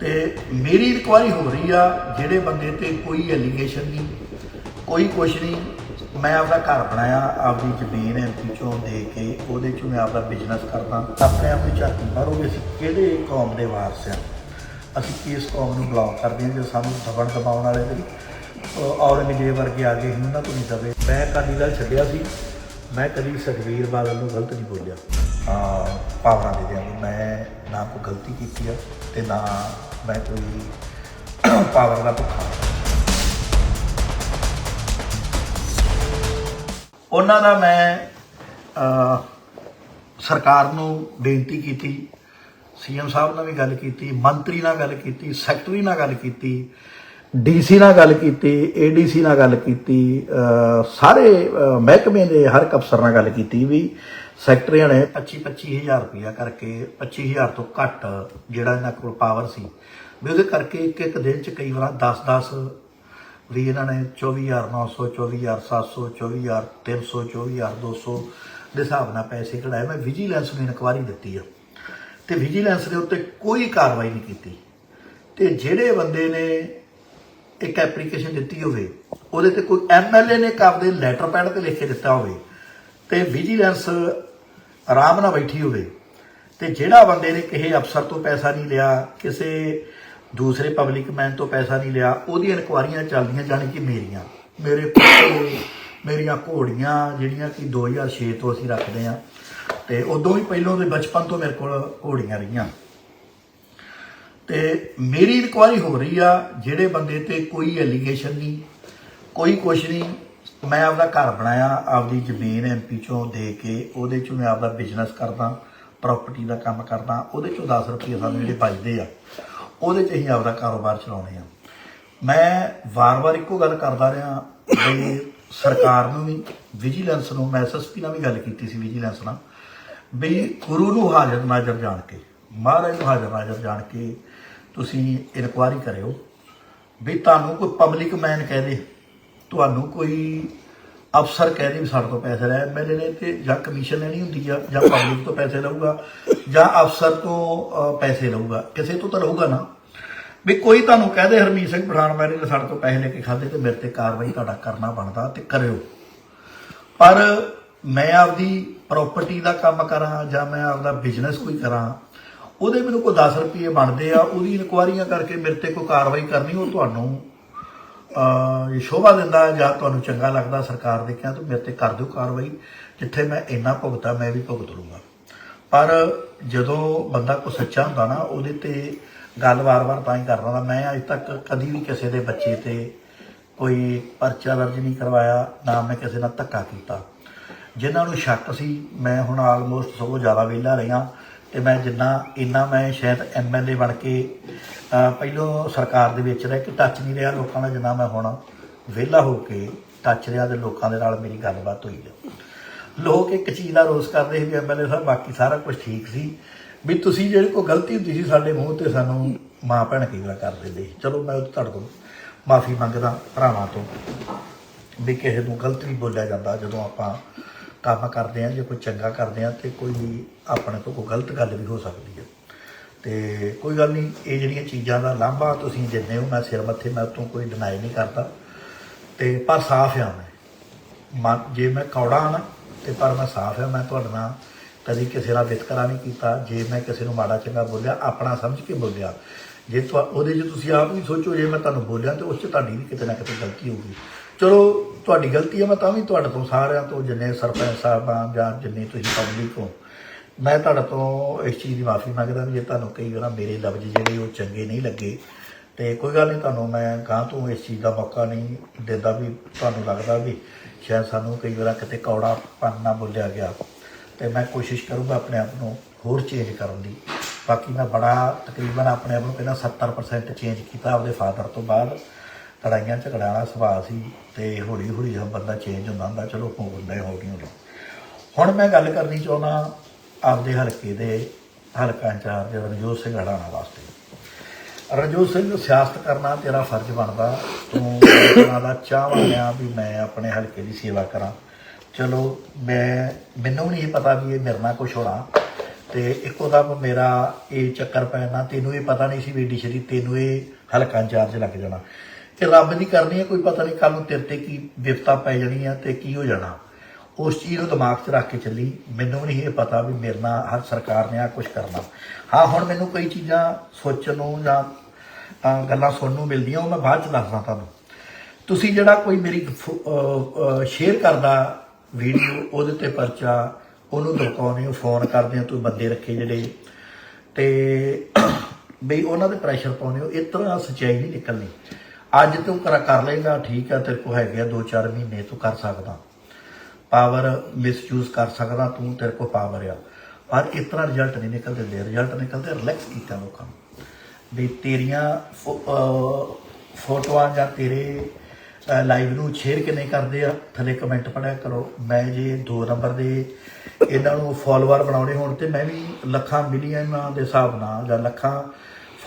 ਤੇ ਮੇਰੀ ਇਨਕੁਆਇਰੀ ਹੋ ਰਹੀ ਆ, ਜਿਹੜੇ ਬੰਦੇ ਤੇ ਕੋਈ ਐਲੀਗੇਸ਼ਨ ਨਹੀਂ, ਕੋਈ ਕੁਛ ਨਹੀਂ, ਮੈਂ ਆਪਦਾ ਘਰ ਬਣਾਇਆ, ਆਪਦੀ ਜ਼ਮੀਨ ਐਮਪੀ ਚੋਂ ਦੇ ਕੇ ਉਹਦੇ ਚੋਂ ਮੈਂ ਆਪਣਾ ਬਿਜ਼ਨਸ ਕਰਦਾ, ਆਪਣੇ ਆਪ ਨੂੰ ਝਾਤੀ ਮਾਰੋ ਅਸੀਂ ਕਿਹੜੇ ਕੌਮ ਦੇ ਵਾਰਸ ਆ। ਅਸੀਂ ਕਿਸ ਕੌਮ ਨੂੰ ਬਿਲੋਂਗ ਕਰਦੇ ਹਾਂ, ਜੇ ਸਾਨੂੰ ਦਬਣ ਦਬਾਉਣ ਵਾਲੇ ਦੇ ਅਹ, ਔਰੰਗਜ਼ੇਬ ਵਰਗੇ ਆ ਗਏ ਸੀ, ਉਹਨਾਂ ਤੋਂ ਨਹੀਂ ਦਵੇ ਮੈਂ ਅਕਾਲੀ ਦਲ ਛੱਡਿਆ ਸੀ, ਮੈਂ ਕਦੀ ਸੁਖਬੀਰ ਬਾਦਲ ਨੂੰ ਗਲਤ ਨਹੀਂ ਬੋਲਿਆ। ਆ ਪਾਵਰਾਂ ਦੇ ਦਿਆਂ ਵੀ ਮੈਂ ਨਾ ਕੋਈ ਗਲਤੀ ਕੀਤੀ ਆ ਤੇ ਨਾ ਮੈਂ ਕੋਈ ਪਾਵਰ ਦਾ ਭੁੱਖਾ ਉਹਨਾਂ ਦਾ ਮੈਂ ਸਰਕਾਰ ਨੂੰ ਬੇਨਤੀ ਕੀਤੀ, ਸੀਐਮ ਸਾਹਿਬ ਨਾਲ ਵੀ ਗੱਲ ਕੀਤੀ, ਮੰਤਰੀ ਨਾਲ ਗੱਲ ਕੀਤੀ, ਸੈਕਟਰੀ ਨਾਲ ਗੱਲ ਕੀਤੀ, ਡੀਸੀ ਨਾਲ ਗੱਲ ਕੀਤੀ, ਏਡੀਸੀ ਨਾਲ ਗੱਲ ਕੀਤੀ ਸਾਰੇ ਮਹਿਕਮੇ ਦੇ ਹਰ ਇੱਕ ਅਫਸਰ ਨਾਲ ਗੱਲ ਕੀਤੀ ਵੀ ਸੈਕਟਰੀਆਂ ਨੇ 25 25000 ਰੁਪਇਆ ਕਰਕੇ 25000 ਤੋਂ ਘੱਟ ਜਿਹੜਾ ਇਹਨਾਂ ਕੋਲ ਪਾਵਰ ਸੀ। ਵੀ ਉਹਦੇ ਕਰਕੇ ਇੱਕ ਇੱਕ ਦਿਨ ਚ ਕਈ ਵਾਰ 10 10 ਵੀ ਇਹਨਾਂ ਨੇ 24900 24700 24300 24200 ਦੇ ਹਿਸਾਬ ਨਾਲ ਪੈਸੇ ਕਢਾਏ। ਮੈਂ ਵਿਜੀਲੈਂਸ ਨੂੰ ਇਨਕੁਆਰੀ ਦਿੱਤੀ ਆ। ਤੇ ਵਿਜੀਲੈਂਸ ਦੇ ਉੱਤੇ ਕੋਈ ਕਾਰਵਾਈ ਨਹੀਂ ਕੀਤੀ। ਤੇ ਜਿਹੜੇ ਬੰਦੇ ਨੇ ਇੱਕ ਐਪਲੀਕੇਸ਼ਨ ਦਿੱਤੀ ਹੋਵੇ, ਉਹਦੇ ਤੇ ਕੋਈ ਐਮਐਲਏ ਨੇ ਆਪਦੇ ਲੈਟਰ ਪੈਡ ਤੇ ਲਿਖ ਕੇ ਦਿੱਤਾ ਹੋਵੇ, ਤੇ ਵਿਜੀਲੈਂਸ ਆਰਾਮ ਨਾਲ ਬੈਠੀ ਹੋਵੇ ਤੇ ਜਿਹੜਾ ਬੰਦੇ ਨੇ ਕਿਸੇ ਅਫਸਰ ਤੋਂ ਪੈਸਾ ਨਹੀਂ ਲਿਆ, ਕਿਸੇ ਦੂਸਰੇ ਪਬਲਿਕ ਮੈਨ ਤੋਂ ਪੈਸਾ ਨਹੀਂ ਲਿਆ, ਉਹਦੀਆਂ ਇਨਕੁਆਰੀਆਂ ਚੱਲਦੀਆਂ ਜਾਣੀ ਕਿ ਮੇਰੀਆਂ। ਮੇਰੇ ਕੋਲ ਮੇਰੀਆਂ ਘੋੜੀਆਂ ਜਿਹੜੀਆਂ ਕਿ 2006 ਤੋਂ ਅਸੀਂ ਰੱਖਦੇ ਆ ਤੇ ਉਦੋਂ ਹੀ ਪਹਿਲਾਂ ਦੇ ਬਚਪਨ ਤੋਂ ਮੇਰੇ ਕੋਲ ਘੋੜੀਆਂ ਰਹੀਆਂ। ਤੇ ਮੇਰੀ ਇਨਕੁਆਰੀ ਹੋ ਰਹੀ ਆ, ਜਿਹੜੇ ਬੰਦੇ ਤੇ ਕੋਈ ਐਲੀਗੇਸ਼ਨ ਨਹੀਂ, ਕੋਈ ਕੁਛ ਨਹੀਂ ਮੈਂ ਆਪਦਾ ਘਰ ਬਣਾਇਆ, ਆਪਦੀ ਜ਼ਮੀਨ ਐਮਪੀ ਚੋਂ ਦੇ ਕੇ ਉਹਦੇ ਚੋਂ ਮੈਂ ਆਪਦਾ ਬਿਜ਼ਨਸ ਕਰਦਾ ਪ੍ਰਾਪਰਟੀ ਦਾ ਕੰਮ ਕਰਦਾ, ਉਹਦੇ ਚੋਂ 10 ਰੁਪਏ ਸਾਨੂੰ ਜਿਹੜੇ ਬਚਦੇ ਆ, ਉਹਦੇ 'ਚ ਅਸੀਂ ਆਪਦਾ ਕਾਰੋਬਾਰ ਚਲਾਉਣੇ ਆ। ਮੈਂ ਵਾਰ-ਵਾਰ ਇੱਕੋ ਗੱਲ ਕਰਦਾ ਰਿਹਾ ਵੀ ਸਰਕਾਰ ਨੂੰ ਵੀ ਵਿਜੀਲੈਂਸ ਨੂੰ, ਮੈਂ ਐਸਐਸਪੀ ਨਾਲ ਵੀ ਗੱਲ ਕੀਤੀ ਸੀ ਵਿਜੀਲੈਂਸ ਨਾਲ, ਵੀ ਗੁਰੂ ਨੂੰ ਹਾਜ਼ਰ ਨਾਜ਼ਰ ਜਾਣ ਕੇ, ਮਹਾਰਾਜ ਨੂੰ ਹਾਜ਼ਰ ਨਾਜ਼ਰ ਜਾਣ ਕੇ ਤੁਸੀਂ ਇਨਕੁਆਰੀ ਕਰਿਓ, ਵੀ ਤੁਹਾਨੂੰ ਕੋਈ ਪਬਲਿਕ ਮੈਨ ਕਹਿ ਦੇ। ਤੁਹਾਨੂੰ ਕੋਈ ਅਫਸਰ ਕਹਿ ਦੇ ਵੀ ਸਾਡੇ ਤੋਂ ਪੈਸੇ ਲੈ ਐਮਐਲਏ ਨੇ ਤੇ ਜਾਂ ਕਮਿਸ਼ਨ ਲੈਣੀ ਹੁੰਦੀ ਆ, ਜਾਂ ਪਬਲਿਕ ਤੋਂ ਪੈਸੇ ਲਊਗਾ, ਜਾਂ ਅਫਸਰ ਤੋਂ ਪੈਸੇ ਲਊਗਾ। ਕਿਸੇ ਤੋਂ ਤਾਂ ਲਊਗਾ ਨਾ। ਵੀ ਕੋਈ ਤੁਹਾਨੂੰ ਕਹਿ ਦੇ ਹਰਮੀਤ ਸਿੰਘ ਪਠਾਨ ਮੈਨੇ ਨੇ ਸਾਡੇ ਤੋਂ ਪੈਸੇ ਲੈ ਕੇ ਖਾਦੇ ਤੇ ਮੇਰੇ ਤੇ ਕਾਰਵਾਈ ਤੁਹਾਡਾ ਕਰਨਾ ਬਣਦਾ ਤੇ ਕਰਿਓ। ਪਰ ਮੈਂ ਆਪਦੀ ਪ੍ਰਾਪਰਟੀ ਦਾ ਕੰਮ ਕਰਾਂ ਜਾਂ ਮੈਂ ਆਪਦਾ ਬਿਜ਼ਨਸ ਕੋਈ ਕਰਾਂ, ਉਹਦੇ ਮੈਨੂੰ ਕੋਈ 10 ਰੁਪਏ ਬਣਦੇ ਆ, ਉਹਦੀ ਇਨਕੁਆਰੀਆਂ ਕਰਕੇ ਮੇਰੇ ਤੇ ਕੋਈ ਕਾਰਵਾਈ ਕਰਨੀ ਉਹ ਤੁਹਾਨੂੰ ਇਹ ਸ਼ੋਭਾ ਦਿੰਦਾ ਜਾਂ ਤੁਹਾਨੂੰ ਚੰਗਾ ਲੱਗਦਾ ਸਰਕਾਰ ਦੇ ਕਿਹਾ ਤਾਂ ਮੇਰੇ ਤੇ ਕਰ ਦਿਓ ਕਾਰਵਾਈ, ਜਿੱਥੇ ਮੈਂ ਇੰਨਾ ਭੁਗਤਾ ਮੈਂ ਵੀ ਭੁਗਤ ਲੂੰਗਾ। ਪਰ ਜਦੋਂ ਬੰਦਾ ਕੋ ਸੱਚਾ ਹੁੰਦਾ ਨਾ, ਉਹਦੇ ਤੇ ਗੱਲ ਵਾਰ-ਵਾਰ ਤਾਂ ਹੀ ਕਰਦਾ ਹੁੰਦਾ। ਮੈਂ ਅੱਜ ਤੱਕ ਕਦੀ ਵੀ ਕਿਸੇ ਦੇ ਬੱਚੇ ਤੇ ਕੋਈ ਪਰਚਾ ਦਰਜ ਨਹੀਂ ਕਰਵਾਇਆ, ਨਾ ਮੈਂ ਕਿਸੇ ਨਾਲ ਧੱਕਾ ਕੀਤਾ। ਜਿਨ੍ਹਾਂ ਨੂੰ ਸ਼ੱਕ ਸੀ, ਮੈਂ ਹੁਣ ਆਲਮੋਸਟ ਸਗੋਂ ਜ਼ਿਆਦਾ ਵਿਹਲਾ ਰਿਹਾ। ਤੇ ਮੈਂ ਜਿੰਨਾ ਇੰਨਾ ਮੈਂ ਸ਼ਾਇਦ ਐਮਐਲਏ ਬਣ ਕੇ ਅਹ, ਪਹਿਲੋਂ ਸਰਕਾਰ ਦੇ ਵਿੱਚ ਰਹਿ ਕੇ ਟੱਚ ਨਹੀਂ ਰਿਹਾ ਲੋਕਾਂ ਨਾਲ ਜਿੰਨਾ ਮੈਂ ਹੁਣ ਵਿਹਲਾ ਹੋ ਕੇ ਟੱਚ ਰਿਹਾ ਤੇ ਲੋਕਾਂ ਦੇ ਨਾਲ ਮੇਰੀ ਗੱਲਬਾਤ ਹੋਈ ਹੈ ਲੋਕ ਇੱਕ ਚੀਜ਼ ਦਾ ਰੋਸ ਕਰਦੇ ਸੀ ਵੀ ਐਮਐਲਏ ਸਾਹਿਬ ਬਾਕੀ ਸਾਰਾ ਕੁਝ ਠੀਕ ਸੀ। ਵੀ ਤੁਸੀਂ ਜਿਹੜੀ ਕੋਈ ਗਲਤੀ ਹੁੰਦੀ ਸੀ ਸਾਡੇ ਮੂੰਹ ਤੇ ਸਾਨੂੰ ਮਾਂ ਭੈਣ ਕਈ ਵਾਰ ਕਰ ਦਿੰਦੇ ਸੀ। ਚਲੋ ਮੈਂ ਉਹ ਤੁਹਾਡੇ ਤੋਂ ਮਾਫੀ ਮੰਗਦਾ ਭਰਾਵਾਂ ਤੋਂ ਵੀ ਕਿਸੇ ਨੂੰ ਗਲਤ ਨਹੀਂ ਬੋਲਿਆ ਜਾਂਦਾ ਜਦੋਂ ਆਪਾਂ ਕੰਮ ਕਰਦੇ ਆ, ਜੇ ਕੋਈ ਚੰਗਾ ਕਰਦੇ ਆ, ਤੇ ਕੋਈ ਆਪਣੇ ਤੋਂ ਕੋਈ ਗਲਤ ਗੱਲ ਵੀ ਹੋ ਸਕਦੀ ਹੈ ਤੇ ਕੋਈ ਗੱਲ ਨਹੀਂ, ਇਹ ਜਿਹੜੀਆਂ ਚੀਜ਼ਾਂ ਦਾ ਲਾਂਭਾ ਤੁਸੀਂ ਦਿੰਦੇ ਹੋ, ਮੈਂ ਸਿਰ ਮੱਥੇ, ਮੈਂ ਤੋਂ ਕੋਈ ਡਿਨਾਈ ਨਹੀਂ ਕਰਦਾ। ਤੇ ਪਰ ਸਾਫ਼ ਆ ਮੈਂ। ਮਨ, ਜੇ ਮੈਂ ਕੌੜਾ ਹਾਂ ਤੇ ਪਰ ਮੈਂ ਸਾਫ਼ ਆ, ਮੈਂ ਤੁਹਾਡੇ ਨਾਲ ਕਦੀ ਕਿਸੇ ਨਾਲ ਵਿਤਕਰਾ ਨਹੀਂ ਕੀਤਾ। ਜੇ ਮੈਂ ਕਿਸੇ ਨੂੰ ਮਾੜਾ ਚੰਗਾ ਬੋਲਿਆ, ਆਪਣਾ ਸਮਝ ਕੇ ਬੋਲਿਆ। ਜੇ ਤੁਹਾ, ਉਹਦੇ 'ਚ ਤੁਸੀਂ ਆਪ ਵੀ ਸੋਚੋ, ਜੇ ਮੈਂ ਤੁਹਾਨੂੰ ਬੋਲਿਆ, ਤੇ ਉਸ 'ਚ ਤੁਹਾਡੀ ਵੀ ਕਿਤੇ ਨਾ ਕਿਤੇ ਗਲਤੀ ਹੋਊਗੀ। ਚਲੋ ਤੁਹਾਡੀ ਗਲਤੀ ਹੈ, ਮੈਂ ਤਾਂ ਵੀ ਤੁਹਾਡੇ ਤੋਂ ਸਾਰਿਆਂ ਤੋਂ, ਜਿੰਨੇ ਸਰਪੰਚ ਸਾਹਿਬਾਂ ਜਾਂ ਜਿੰਨੇ ਤੁਸੀਂ ਪਬਲਿਕ ਹੋ, ਮੈਂ ਤੁਹਾਡੇ ਤੋਂ ਇਸ ਚੀਜ਼ ਦੀ ਮਾਫੀ ਮੰਗਦਾ ਵੀ ਜੇ ਤੁਹਾਨੂੰ ਕਈ ਵਾਰ ਮੇਰੇ ਲਫ਼ਜ਼ ਜਿਹੜੇ ਉਹ ਚੰਗੇ ਨਹੀਂ ਲੱਗੇ, ਤੇ ਕੋਈ ਗੱਲ ਨਹੀਂ ਤੁਹਾਨੂੰ ਮੈਂ ਗਾਂ ਤੋਂ ਇਸ ਚੀਜ਼ ਦਾ ਮੌਕਾ ਨਹੀਂ ਦਿੰਦਾ ਵੀ ਤੁਹਾਨੂੰ ਲੱਗਦਾ ਵੀ ਸ਼ਾਇਦ ਸਾਨੂੰ ਕਈ ਵਾਰ ਕਿਤੇ ਕੌੜਾ ਨਾ ਬੋਲਿਆ ਗਿਆ, ਤੇ ਮੈਂ ਕੋਸ਼ਿਸ਼ ਕਰੂੰਗਾ ਆਪਣੇ ਆਪ ਨੂੰ ਹੋਰ ਚੇਂਜ ਕਰਨ ਦੀ। ਬਾਕੀ ਮੈਂ ਬੜਾ ਤਕਰੀਬਨ ਆਪਣੇ ਆਪ ਨੂੰ ਪਹਿਲਾਂ 70% ਚੇਂਜ ਕੀਤਾ ਆਪਦੇ ਫਾਦਰ ਤੋਂ ਬਾਅਦ ਲੜਾਈਆਂ, ਝਗੜਿਆਂ ਵਾਲਾ ਸੁਭਾਅ ਸੀ ਤੇ ਹੌਲੀ ਹੌਲੀ ਜਦੋਂ ਬੰਦਾ ਚੇਂਜ ਹੁੰਦਾ ਹੁੰਦਾ ਚਲੋ ਹੋ ਹੁੰਦਾ ਹੋ ਗਈ ਹੁਣ ਮੈਂ ਗੱਲ ਕਰਨੀ ਚਾਹੁੰਦਾ ਆਪਦੇ ਹਲਕੇ ਦੇ ਹਲਕਾ ਇੰਚਾਰਜ ਰਣਜੋਤ ਸਿੰਘ ਹੜਾਣਾ ਵਾਸਤੇ। ਰਣਜੋਤ ਸਿੰਘ, ਸਿਆਸਤ ਕਰਨਾ ਤੇਰਾ ਫਰਜ਼ ਬਣਦਾ। ਤੂੰ ਉਹਨਾਂ ਦਾ ਚਾਹਵਾਨ ਆ ਵੀ ਮੈਂ ਆਪਣੇ ਹਲਕੇ ਦੀ ਸੇਵਾ ਕਰਾਂ। ਚਲੋ, ਮੈਂ, ਮੈਨੂੰ ਨਹੀਂ ਪਤਾ ਵੀ ਇਹ ਮੇਰੇ ਨਾਲ ਕੁਝ ਹੋਣਾ। ਤੇ ਇੱਕੋ ਦਮ ਮੇਰਾ ਇਹ ਚੱਕਰ ਪੈਣਾ, ਤੈਨੂੰ ਇਹ ਪਤਾ ਨਹੀਂ ਸੀ ਵੀ ਸ਼ਰੀ ਤੈਨੂੰ ਇਹ ਹਲਕਾ ਇੰਚਾਰਜ ਲੱਗ ਜਾਣਾ। ਇਹ ਰੱਬ ਦੀ ਕਰਨੀ ਹੈ ਕੋਈ ਪਤਾ ਨਹੀਂ ਕੱਲ ਨੂੰ ਤੇਰੇ ਤੇ ਕੀ ਵਿਪਤਾ ਪੈ ਜਾਣੀ ਆ ਤੇ ਕੀ ਹੋ ਜਾਣਾ। ਉਸ ਚੀਜ਼ ਨੂੰ ਦਿਮਾਗ 'ਚ ਰੱਖ ਕੇ ਚੱਲੀ। ਮੈਨੂੰ ਨਹੀਂ ਇਹ ਪਤਾ ਵੀ ਮੇਰੇ ਨਾਲ ਹਰ ਸਰਕਾਰ ਨੇ ਆ ਕੁਝ ਕਰਨਾ। ਹਾਂ, ਹੁਣ ਮੈਨੂੰ ਕਈ ਚੀਜ਼ਾਂ ਸੋਚਣ ਨੂੰ ਜਾਂ ਗੱਲਾਂ ਸੁਣਨ ਨੂੰ ਮਿਲਦੀਆਂ, ਉਹ ਮੈਂ ਬਾਅਦ 'ਚ ਦੱਸਦਾ ਤੁਹਾਨੂੰ। ਤੁਸੀਂ ਜਿਹੜਾ ਕੋਈ ਮੇਰੀ ਸ਼ੇਅਰ ਕਰਦਾ ਵੀਡੀਓ ਉਹਦੇ ਤੇ ਪਰਚਾ, ਉਹਨੂੰ ਦਰਕਾਉਣੇ ਹੋ ਫੋਨ ਕਰਦੇ ਹੋ, ਤੂੰ ਬੰਦੇ ਰੱਖੇ ਜਿਹੜੇ, ਤੇ ਬਈ ਉਹਨਾਂ ਦੇ ਪ੍ਰੈਸ਼ਰ ਪਾਉਣੇ ਹੋ, ਇਸ ਤਰ੍ਹਾਂ ਸੱਚਾਈ ਨਹੀਂ ਨਿਕਲਣੀ। ਅੱਜ ਤੂੰ ਕਰ ਕਰ ਲੇਗਾ ਠੀਕ ਆ, ਤੇਰੇ ਕੋ ਹੈਗੇ ਆ 2-4 ਮਹੀਨੇ, ਤੂੰ ਕਰ ਸਕਦਾ। ਪਾਵਰ ਮਿਸਯੂਜ਼ ਕਰ ਸਕਦਾ, ਤੂੰ ਤੇਰੇ ਕੋ ਪਾਵਰ ਆ। ਪਰ ਇਸ ਤਰ੍ਹਾਂ ਰਿਜ਼ਲਟ ਨਹੀਂ ਨਿਕਲਦੇ, ਦੇ ਰਿਜ਼ਲਟ ਨਿਕਲਦੇ ਰਿਲੈਕਸ ਕੀਤਾ ਲੋਕਾਂ ਨੂੰ। ਵੀ ਤੇਰੀਆਂ ਫੋ- ਫੋਟੋਆਂ ਜਾਂ ਤੇਰੇ ਲਾਈਵ ਨੂੰ ਸ਼ੇਅਰ ਕਿੰਨੇ ਕਰਦੇ ਆ, ਥੱਲੇ ਕਮੈਂਟ ਪੜਿਆ ਕਰੋ। ਮੈਂ ਜੇ ਦੋ ਨੰਬਰ ਦੇ ਇਹਨਾਂ ਨੂੰ ਫਾਲੋਅਰ ਬਣਾਉਣੇ ਹੋਣ ਤੇ ਮੈਂ ਵੀ ਲੱਖਾਂ ਮਿਲੀਅਨਾਂ ਦੇ ਹਿਸਾਬ ਨਾਲ ਜਾਂ ਲੱਖਾਂ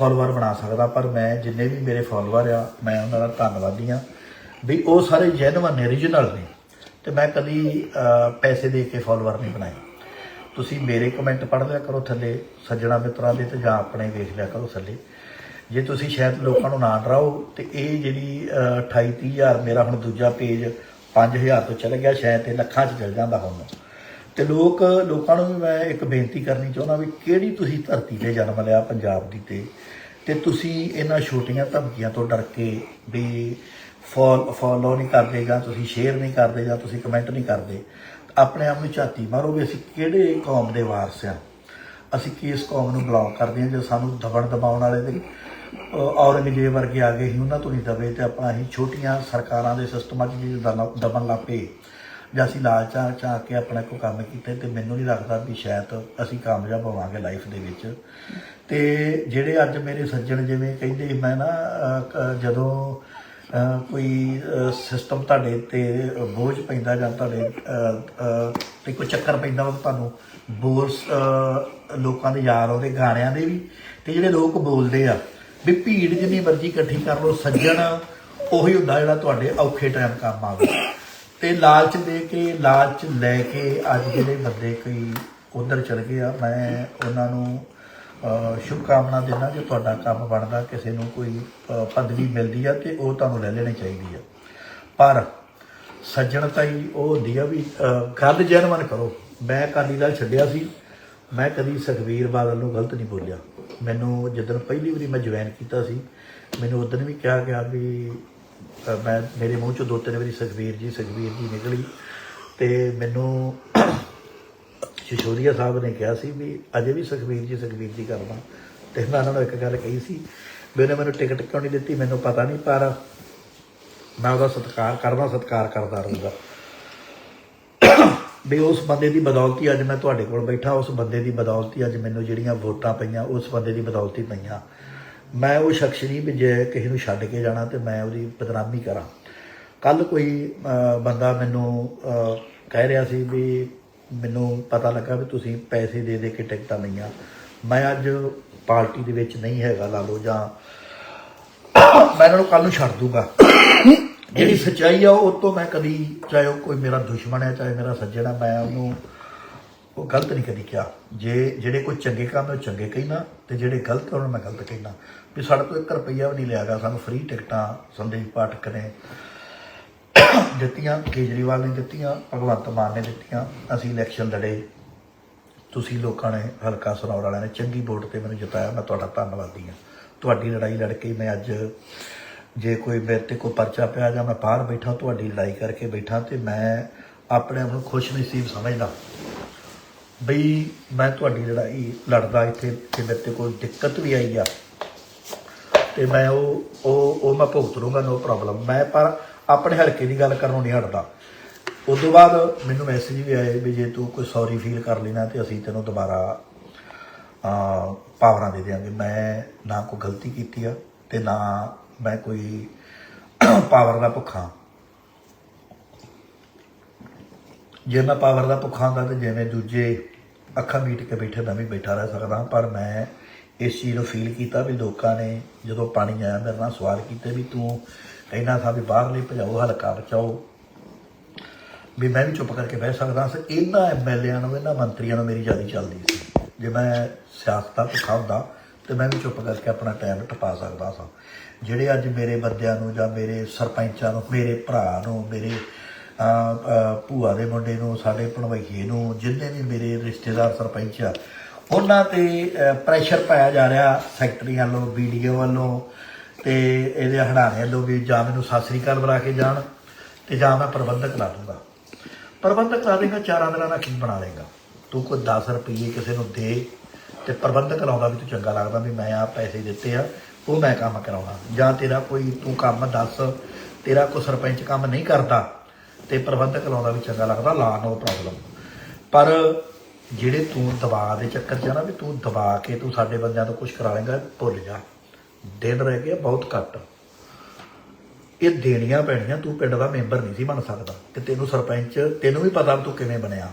ਫਾਲੋਅਰ ਬਣਾ ਸਕਦਾ, ਪਰ ਮੈਂ ਜਿੰਨੇ ਵੀ ਮੇਰੇ ਫਾਲੋਅਰ ਆ, ਮੈਂ ਉਹਨਾਂ ਦਾ ਧੰਨਵਾਦੀ ਆ ਵੀ ਉਹ ਸਾਰੇ ਜੈਨੂਅਨ ਨੇ origignal ਨੇ। ਤੇ ਮੈਂ ਕਦੀ ਪੈਸੇ ਦੇ ਕੇ ਫਾਲੋਅਰ ਨਹੀਂ ਬਣਾਏ। ਤੁਸੀਂ ਮੇਰੇ ਕਮੈਂਟ ਪੜ੍ਹ ਲਿਆ ਕਰੋ ਥੱਲੇ, ਸੱਜਣਾ ਮਿੱਤਰਾਂ ਦੇ ਤੇ ਜਾਂ ਆਪਣੇ ਵੇਖ ਲਿਆ ਕਰੋ ਥੱਲੇ। ਜੇ ਤੁਸੀਂ ਸ਼ਾਇਦ ਲੋਕਾਂ ਨੂੰ ਨਾ ਡਰਾਓ, ਤੇ ਇਹ ਜਿਹੜੀ 28 30000 ਮੇਰਾ ਹੁਣ ਦੂਜਾ ਪੇਜ 5000 ਤੋਂ ਚੱਲ ਗਿਆ, ਸ਼ਾਇਦ ਇਹ ਲੱਖਾਂ 'ਚ ਚੱਲ ਜਾਂਦਾ ਹੁਣ। ਤੇ ਲੋਕ, ਲੋਕਾਂ ਨੂੰ ਵੀ ਮੈਂ ਇੱਕ ਬੇਨਤੀ ਕਰਨੀ ਚਾਹੁੰਦਾ ਵੀ ਕਿਹੜੀ ਤੁਸੀਂ ਧਰਤੀ ਤੇ ਜਨਮ ਲਿਆ ਪੰਜਾਬ ਦੀ ਤੇ ਤੇ ਤੁਸੀਂ ਇਹਨਾਂ ਛੋਟੀਆਂ ਧਮਕੀਆਂ ਤੋਂ ਡਰ ਕੇ ਵੀ ਫੋਲੋ ਨਹੀਂ ਕਰਦੇ ਜਾਂ ਤੁਸੀਂ ਸ਼ੇਅਰ ਨਹੀਂ ਕਰਦੇ ਜਾਂ ਤੁਸੀਂ ਕਮੈਂਟ ਨਹੀਂ ਕਰਦੇ, ਆਪਣੇ ਆਪ ਨੂੰ ਝਾਤੀ ਮਾਰੋ ਵੀ ਅਸੀਂ ਕਿਹੜੇ ਕੌਮ ਦੇ ਵਾਰਸ ਆ ਅਸੀਂ ਕਿਸ ਕੌਮ ਨੂੰ ਬਿਲੋਂਗ ਕਰਦੇ ਹਾਂ ਜੇ ਸਾਨੂੰ ਦਬਣ ਦਬਾਉਣ ਵਾਲੇ ਦੇ ਅਹ ਔਰੰਗਜ਼ੇਬ ਵਰਗੇ ਆ ਗਏ ਸੀ, ਉਹਨਾਂ ਤੋਂ ਨਹੀਂ ਦਬੇ ਤੇ ਆਪਾਂ ਅਸੀਂ ਛੋਟੀਆਂ ਸਰਕਾਰਾਂ ਦੇ ਸਿਸਟਮਾਂ 'ਚ ਜੀ ਦਬਣ ਦਬਣ ਲੱਗ ਪਏ। ਜਾਂ ਅਸੀਂ ਲਾਲਚਾਂ ਚਾ ਕੇ ਆਪਣਾ ਕੋਈ ਕੰਮ ਕੀਤੇ ਤੇ ਮੈਨੂੰ ਨਹੀਂ ਲੱਗਦਾ ਵੀ ਸ਼ਾਇਦ ਅਸੀਂ ਕਾਮਯਾਬ ਹੋਵਾਂਗੇ ਲਾਈਫ ਦੇ ਵਿੱਚ। ਤੇ ਜਿਹੜੇ ਅੱਜ ਮੇਰੇ ਸੱਜਣ ਜਿਵੇਂ ਕਹਿੰਦੇ ਮੈਂ ਨਾ ਜਦੋਂ ਕੋਈ ਸਿਸਟਮ ਤੁਹਾਡੇ ਤੇ ਬੋਝ ਪੈਂਦਾ ਜਾਂ ਤੁਹਾਡੇ ਅਹ, ਤੇ ਕੋਈ ਚੱਕਰ ਪੈਂਦਾ ਉਹ ਤੁਹਾਨੂੰ ਬੋਲ ਲੋਕਾਂ ਦੇ ਯਾਰ ਉਹਦੇ ਗਾਣਿਆਂ ਦੇ ਵੀ ਤੇ ਜਿਹੜੇ ਲੋਕ ਬੋਲਦੇ ਆ ਵੀ ਭੀੜ ਜਿੰਨੀ ਮਰਜ਼ੀ ਇਕੱਠੀ ਕਰ ਲਓ ਸੱਜਣ ਉਹੀ ਹੁੰਦਾ ਜਿਹੜਾ ਤੁਹਾਡੇ ਔਖੇ ਟਾਈਮ ਕੰਮ ਆਵੇ। ਤੇ ਲਾਲਚ ਦੇ ਕੇ ਲਾਲਚ ਲੈ ਕੇ ਅੱਜ ਜਿਹੜੇ ਬੰਦੇ ਕਈ ਉਧਰ ਚਲ ਗਏ ਆ ਮੈਂ ਉਹਨਾਂ ਨੂੰ ਅਹ, ਸ਼ੁਭ ਕਾਮਨਾ ਦਿੰਦਾ ਜੇ ਤੁਹਾਡਾ ਕੰਮ ਬਣਦਾ ਕਿਸੇ ਨੂੰ ਕੋਈ ਪਦਵੀ ਮਿਲਦੀ ਆ ਤੇ ਉਹ ਤੁਹਾਨੂੰ ਲੈ ਲੈਣੀ ਚਾਹੀਦੀ ਆ। ਪਰ ਸੱਜਣਤਾ ਹੀ ਉਹ ਹੁੰਦੀ ਆ ਵੀ ਗੱਲ ਜੈਨਵਨ ਕਰੋ। ਮੈਂ ਅਕਾਲੀ ਦਲ ਛੱਡਿਆ ਸੀ। ਮੈਂ ਕਦੀ ਸੁਖਵੀਰ ਬਾਦਲ ਨੂੰ ਗਲਤ ਨਹੀਂ ਬੋਲਿਆ। ਮੈਨੂੰ ਜਦੋਂ ਪਹਿਲੀ ਵਾਰੀ ਮੈਂ ਜੁਆਇਨ ਕੀਤਾ ਸੀ ਮੈਨੂੰ ਉਦੋਂ ਵੀ ਕਿਹਾ ਗਿਆ ਵੀ ਮੈਂ, ਮੇਰੇ ਮੂੰਹ ਚੋਂ ਦੋ ਤਿੰਨ ਵਾਰੀ ਸੁਖਵੀਰ ਜੀ ਸੁਖਵੀਰ ਜੀ ਨਿਕਲੀ ਤੇ ਮੈਨੂੰ ਸ਼ਿਸ਼ੋਦੀਆ ਸਾਹਿਬ ਨੇ ਕਿਹਾ ਸੀ ਵੀ ਅਜੇ ਵੀ ਸੁਖਵੀਰ ਜੀ ਸੁਖਵੀਰ ਜੀ ਕਰਦਾ ਤੇ ਮੈਂ ਉਹਨਾਂ ਨੂੰ ਇੱਕ ਗੱਲ ਕਹੀ ਸੀ ਵੀ ਉਹਨੇ ਮੈਨੂੰ ਟਿਕਟ ਕਿਉਂ ਨਹੀਂ ਦਿੱਤੀ, ਮੈਨੂੰ ਪਤਾ ਨਹੀਂ ਪਰ ਮੈਂ ਉਹਦਾ ਸਤਿਕਾਰ ਕਰਦਾ ਸਤਿਕਾਰ ਕਰਦਾ ਰਹੂੰਗਾ। ਵੀ ਉਸ ਬੰਦੇ ਦੀ ਬਦੌਲਤ ਹੀ ਅੱਜ ਮੈਂ ਤੁਹਾਡੇ ਕੋਲ ਬੈਠਾ, ਉਸ ਬੰਦੇ ਦੀ ਬਦੌਲਤ ਹੀ ਅੱਜ ਮੈਨੂੰ ਜਿਹੜੀਆਂ ਵੋਟਾਂ ਪਈਆਂ, ਉਸ ਬੰਦੇ ਦੀ ਬਦੌਲਤ ਹੀ ਪਈਆਂ। ਮੈਂ ਉਹ ਸ਼ਖਸ ਨਹੀਂ ਵੀ ਜੇ ਕਿਸੇ ਨੂੰ ਛੱਡ ਕੇ ਜਾਣਾ ਤੇ ਮੈਂ ਉਹਦੀ ਬਦਨਾਮੀ ਕਰਾਂ। ਕੱਲ ਕੋਈ ਬੰਦਾ ਮੈਨੂੰ ਕਹਿ ਰਿਹਾ ਸੀ ਵੀ ਮੈਨੂੰ ਪਤਾ ਲੱਗਾ ਵੀ ਤੁਸੀਂ ਪੈਸੇ ਦੇ ਦੇ ਕੇ ਟਿਕਟਾਂ ਲਈਆਂ। ਮੈਂ ਅੱਜ ਪਾਰਟੀ ਦੇ ਵਿੱਚ ਨਹੀਂ ਹੈਗਾ ਲਾ ਲਓ ਜਾਂ ਮੈਂ ਇਹਨਾਂ ਨੂੰ ਕੱਲ ਨੂੰ ਛੱਡ ਦੂੰਗਾ। ਜਿਹੜੀ ਸੱਚਾਈ ਆ ਉਹ ਤੋਂ ਮੈਂ ਕਦੀ, ਚਾਹੇ ਉਹ ਕੋਈ ਮੇਰਾ ਦੁਸ਼ਮਣ ਹੈ, ਚਾਹੇ ਮੇਰਾ ਸੱਜਣ ਹੈ, ਮੈਂ ਉਹਨੂੰ ਉਹ ਗਲਤ ਨਹੀਂ ਕਦੀ ਕਿਹਾ। ਜੇ ਜਿਹੜੇ ਕੋਈ ਚੰਗੇ ਕੰਮ ਹੈ ਉਹ ਚੰਗੇ ਕਹਿਣਾ ਤੇ ਜਿਹੜੇ ਗਲਤ ਉਹਨਾਂ ਮੈਂ ਗਲਤ ਕਹਿਣਾ ਵੀ ਸਾਡੇ ਤੋਂ 1 ਰੁਪਈਆ ਵੀ ਨਹੀਂ ਲਿਆ ਗਿਆ, ਸਾਨੂੰ ਫ੍ਰੀ ਟਿਕਟਾਂ ਸੰਦੇਸ਼ ਪਾਠਕ ਨੇ ਦਿੱਤੀਆਂ, ਕੇਜਰੀਵਾਲ ਨੇ ਦਿੱਤੀਆਂ, ਭਗਵੰਤ ਮਾਨ ਨੇ ਦਿੱਤੀਆਂ, ਅਸੀਂ ਇਲੈਕਸ਼ਨ ਲੜੇ। ਤੁਸੀਂ ਲੋਕਾਂ ਨੇ, ਹਲਕਾ ਸੁਣਾਉਣ ਵਾਲਿਆਂ ਨੇ ਚੰਗੀ ਵੋਟ ਤੇ ਮੈਨੂੰ ਜਿਤਾਇਆ, ਮੈਂ ਤੁਹਾਡਾ ਧੰਨਵਾਦੀ ਹਾਂ। ਤੁਹਾਡੀ ਲੜਾਈ ਲੜ ਕੇ ਮੈਂ ਅੱਜ ਜੇ ਕੋਈ ਮੇਰੇ ਤੇ ਕੋਈ ਪਰਚਾ ਪਿਆ ਜਾਂ ਮੈਂ ਬਾਹਰ ਬੈਠਾ, ਤੁਹਾਡੀ ਲੜਾਈ ਕਰਕੇ ਬੈਠਾ ਤੇ ਮੈਂ ਆਪਣੇ ਆਪ ਨੂੰ ਖੁਸ਼ ਨਸੀਬ ਸਮਝਦਾ। ਬਈ ਮੈਂ ਤੁਹਾਡੀ ਲੜਾਈ ਲੜਦਾ ਇੱਥੇ ਤੇ ਮੇਰੇ ਤੇ ਕੋਈ ਦਿੱਕਤ ਵੀ ਆਈ ਆ। ਤੇ ਮੈਂ ਉਹ ਉਹ ਉਹ ਮੈਂ ਭੁਗਤ ਲੂੰਗਾ ਨੋ ਪ੍ਰੋਬਲਮ ਮੈਂ ਪਰ ਆਪਣੇ ਹਲਕੇ ਦੀ ਗੱਲ ਕਰਨੋਂ ਨਹੀਂ ਹਟਦਾ। ਉਸ ਤੋਂ ਬਾਅਦ ਮੈਨੂੰ ਮੈਸੇਜ ਵੀ ਆਏ ਵੀ ਜੇ ਤੂੰ ਕੋਈ ਸੌਰੀ ਫੀਲ ਕਰ ਲੈਣਾ ਤੇ ਅਸੀਂ ਤੈਨੂੰ ਦੁਬਾਰਾ ਆ ਪਾਵਰਾਂ ਦੇ ਦਿਆਂਗੇ। ਮੈਂ ਨਾ ਕੋਈ ਗਲਤੀ ਕੀਤੀ ਆ ਤੇ ਨਾ ਮੈਂ ਕੋਈ ਪਾਵਰ ਦਾ ਭੁੱਖਾ ਜੇ ਮੈਂ ਪਾਵਰ ਦਾ ਭੁੱਖਾ ਹੁੰਦਾ ਤੇ ਜਿਵੇਂ ਦੂਜੇ ਅੱਖਾਂ ਮੀਟ ਕੇ ਬੈਠੇ, ਮੈਂ ਵੀ ਬੈਠਾ ਰਹਿ ਸਕਦਾ ਪਰ ਮੈਂ ਇਸ ਚੀਜ਼ ਨੂੰ ਫੀਲ ਕੀਤਾ ਵੀ ਲੋਕਾਂ ਨੇ ਜਦੋਂ ਪਾਣੀ ਆਇਆ, ਮੇਰੇ ਨਾਲ ਸਵਾਲ ਕੀਤੇ ਵੀ ਤੂੰ ਕਹਿੰਦਾ ਸਾ ਵੀ ਬਾਹਰ ਨਹੀਂ ਭਜਾਓ, ਹਲਕਾ ਬਚਾਓ। ਵੀ ਮੈਂ ਵੀ ਚੁੱਪ ਕਰਕੇ ਬਹਿ ਸਕਦਾ ਸੀ। ਇਹਨਾਂ ਐਮਐਲਏਆਂ ਨੂੰ, ਇਹਨਾਂ ਮੰਤਰੀਆਂ ਨੂੰ ਮੇਰੀ ਜ਼ਿਆਦਾ ਚੱਲਦੀ ਸੀ। ਜੇ ਮੈਂ ਸਿਆਸਤ ਦਾ ਭੁੱਖਾ ਹੁੰਦਾ ਤੇ ਮੈਂ ਵੀ ਚੁੱਪ ਕਰਕੇ ਆਪਣਾ ਟਾਈਮ ਟਪਾ ਸਕਦਾ ਸਾਂ। ਜਿਹੜੇ ਅੱਜ ਮੇਰੇ ਬੰਦਿਆਂ ਨੂੰ ਜਾਂ ਮੇਰੇ ਸਰਪੰਚਾਂ ਨੂੰ, ਮੇਰੇ ਭਰਾ ਨੂੰ, ਮੇਰੇ ਭੂਆ ਦੇ ਮੁੰਡੇ ਨੂੰ, ਸਾਡੇ ਭਣਵਈਏ ਨੂੰ, ਜਿੰਨੇ ਵੀ ਮੇਰੇ ਰਿਸ਼ਤੇਦਾਰ ਸਰਪੰਚ ਆ, ਉਹਨਾਂ ਤੇ ਪ੍ਰੈਸ਼ਰ ਪਾਇਆ ਜਾ ਰਿਹਾ ਸੈਕਟਰੀ ਵੱਲੋਂ ਵੀਡੀਓ ਵੱਲੋਂ, ਤੇ ਇਹਦੇ ਹੜਾਣੇ ਵੱਲੋਂ ਵੀ ਜਾਂ ਮੈਨੂੰ ਸਤਿ ਸ੍ਰੀ ਬੁਲਾ ਕੇ ਜਾਣ, ਤੇ ਜਾਂ ਮੈਂ ਪ੍ਰਬੰਧਕ ਲਾ ਦੂੰਗਾ। ਪ੍ਰਬੰਧਕ ਲਾ ਦੇਗਾ, ਚਾਰਾਂ ਦਿਨਾਂ ਦਾ ਕੀ ਬਣਾ ਲੇਗਾ ਤੂੰ ਕੋਈ 10 ਰੁਪਏ ਕਿਸੇ ਨੂੰ ਦੇ, ਤੇ ਪ੍ਰਬੰਧਕ ਲਾਉਂਦਾ ਵੀ ਤੂੰ ਚੰਗਾ ਲੱਗਦਾ ਵੀ ਮੈਂ ਆ ਪੈਸੇ ਦਿੱਤੇ ਆ, ਉਹ ਮੈਂ ਕੰਮ ਕਰਾਉਣਾ। ਜਾਂ ਤੇਰਾ ਕੋਈ ਤੂੰ ਕੰਮ ਦੱਸ, ਤੇਰਾ ਕੋਈ ਸਰਪੰਚ ਕੰਮ ਨਹੀਂ ਕਰਦਾ ਤੇ ਪ੍ਰਬੰਧਕ ਲਾਉਂਦਾ ਵੀ ਚੰਗਾ ਲੱਗਦਾ ਲਾ ਨੋ ਪ੍ਰੋਬਲਮ ਪਰ ਜਿਹੜੇ ਤੂੰ ਦਬਾਅ ਦੇ ਚੱਕਰ ਚ ਆ ਨਾ ਵੀ ਤੂੰ ਦਬਾ ਕੇ ਤੂੰ ਸਾਡੇ ਬੰਦਿਆਂ ਤੋਂ ਕੁਝ ਕਰਾ ਲੇਗਾ, ਭੁੱਲ ਜਾ। ਦਿਨ ਰਹਿ ਗਏ ਬਹੁਤ ਘੱਟ। ਇਹ ਦੇਣੀਆਂ ਪੈਣੀਆਂ, ਤੂੰ ਪਿੰਡ ਦਾ ਮੈਂਬਰ ਨਹੀਂ ਸੀ ਬਣ ਸਕਦਾ। ਤੇ ਤੈਨੂੰ ਸਰਪੰਚ, ਤੈਨੂੰ ਵੀ ਪਤਾ ਵੀ ਤੂੰ ਕਿਵੇਂ ਬਣਿਆ।